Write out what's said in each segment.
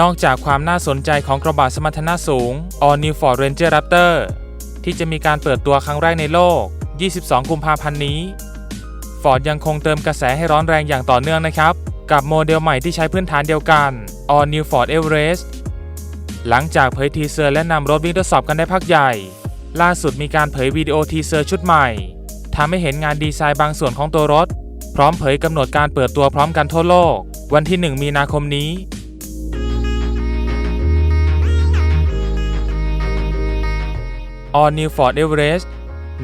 นอกจากความน่าสนใจของกระบะสมรรถนะสูง All New Ford Ranger Raptor ที่จะมีการเปิดตัวครั้งแรกในโลก 22 กุมภาพันธ์นี้ Ford ยังคงเติมกระแสให้ร้อนแรงอย่างต่อเนื่องนะครับ กับโมเดลใหม่ที่ใช้พื้นฐานเดียวกัน All New Ford Everest หลังจากเผยทีเซอร์และนำรถวิ่งทดสอบกันได้พักใหญ่ ล่าสุดมีการเผยวิดีโอทีเซอร์ชุดใหม่ทำให้เห็นงานดีไซน์บางส่วนของตัวรถ พร้อมเผยกำหนดการเปิดตัวพร้อมกันทั่วโลก วันที่ 1 มีนาคมนี้ All New Ford Everest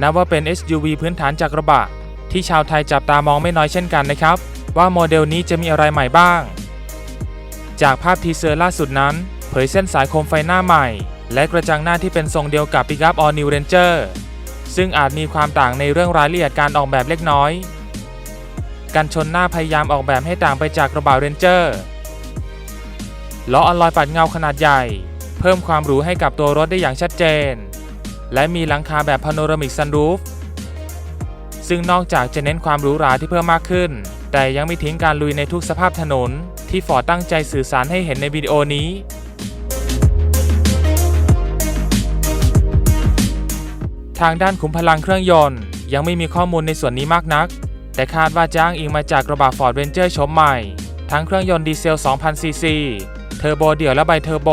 นับว่าเป็น SUV พื้นฐานจากกระบะ ที่ชาวไทยจับตามองไม่น้อยเช่นกันนะครับ ว่าโมเดลนี้จะมีอะไรใหม่บ้าง จากภาพทีเซอร์ล่าสุดนั้น เผยเส้นสายโคมไฟหน้าใหม่ และกระจังหน้าที่เป็นทรงเดียวกับ Pickup All New Ranger ซึ่งอาจมีความต่างในเรื่องรายละเอียดการออกแบบเล็กน้อย กันชนหน้าพยายามออกแบบให้ต่างไปจากกระบะ Ranger ล้ออลลอยปัดเงาขนาดใหญ่ เพิ่มความหรูให้กับตัวรถได้อย่างชัดเจน และมีหลังคาแบบพาโนรามิกซันรูฟซึ่งนอกจากจะเน้นความหรูหราที่เพิ่มมากขึ้น แต่ยังไม่ทิ้งการลุยในทุกสภาพถนน ที่ฟอร์ดตั้งใจสื่อสารให้เห็นในวิดีโอนี้ ทางด้านขุมพลังเครื่องยนต์ ยังไม่มีข้อมูลในส่วนนี้มากนัก แต่คาดว่าจะอ้างอิงมาจากกระบะ Ford Ranger ชมใหม่ ทั้งเครื่องยนต์ดีเซล 2,000ซีซี เทอร์โบเดี่ยวและไบเทอร์โบ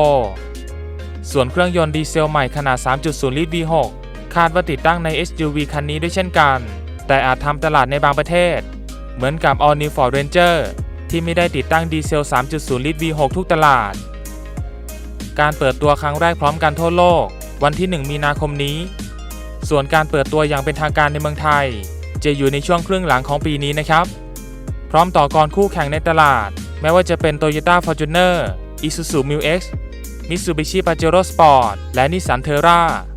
ส่วนเครื่องยนต์ดีเซลใหม่ขนาด 3.0 ลิตร V6 คาดว่าติดตั้งใน SUV คันนี้ด้วยเช่นกัน แต่อาจทำตลาดในบางประเทศ เหมือนกับ All New Ford Ranger ที่ไม่ได้ติดตั้งดีเซล 3.0 ลิตร V6 ทุกตลาด การเปิดตัวครั้งแรกพร้อมกันทั่วโลก วันที่ 1 มีนาคมนี้ ส่วนการเปิดตัวอย่างเป็นทางการในเมืองไทย จะอยู่ในช่วงครึ่งหลังของปีนี้นะครับ พร้อมต่อกรคู่แข่งในตลาด แม้ว่าจะเป็น Toyota Fortuner Isuzu MU-X Mu X Mitsubishi Pajero Sport และ Nissan Terra